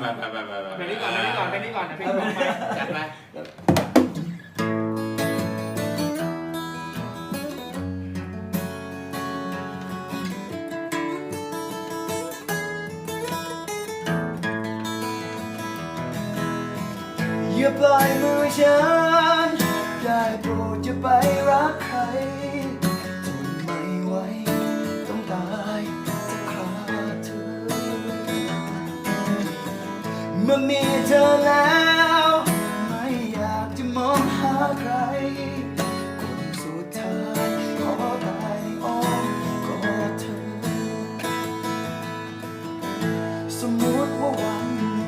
ไปไปไปไปเพลงนี้ก่อนเพลงนี้ก่อนเพลงนี้ก่อนเพลงนี้ก่อนไปจัดไปอย่าปล่อยมือฉันได้โปรดจะไป มื่อมีเธอแล้ว ไม่อยากจะมองหาใคร คนสุดท้ายขอตายในอ้อมกอดเธอ สมมติว่าวันหนึ่ง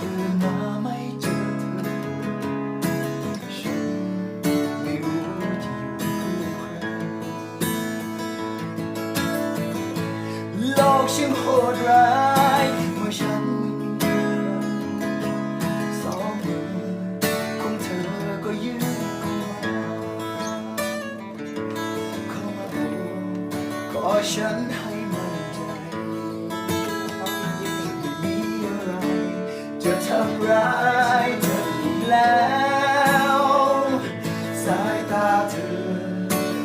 ตื่นมาไม่เจอเธอ ฉันไม่รู้จะอยู่กับใครโลกช่างโหดร้าย อบกอฉันให้มั่นใจไม่มีอะไร จะทำร้ายเธออีกแล้ว สายตาเธอ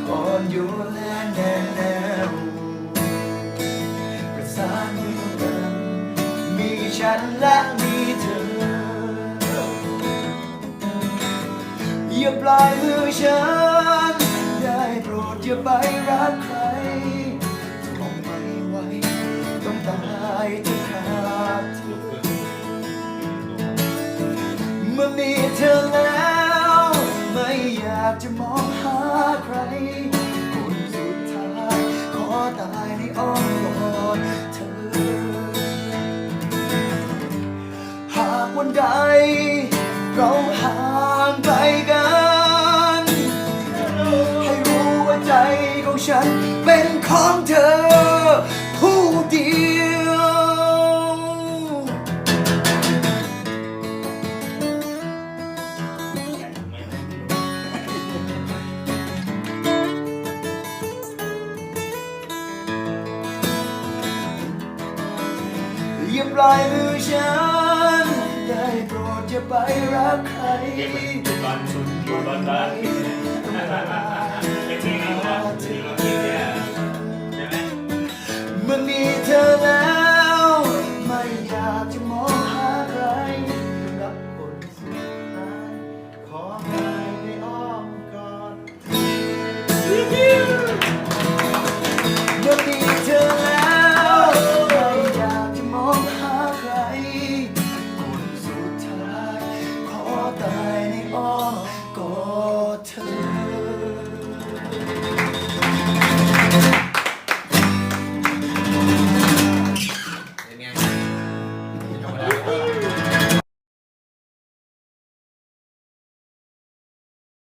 อ่อนโยนและแน่แน่วประสานมือกันมีฉันและมีเธอ อย่าปล่อยมือฉัน ได้โปรดอย่าไปรักใคร จะขาดเธอเมื่อมีเธอแล้ว ไม่อยากจะมองหาใคร คนสุดท้ายขอตายในอ้อมกอดเธอ หากวันใด เราห่างไกลกัน ให้รู้ว่าใจของฉันเป็นของเธอ ผู้เดียว ปล่อยมือฉัน ได้โปรดอย่าไปรักใคร เก็บมันอยู่บ้านสุดอยู่บ้านบ้านไอ้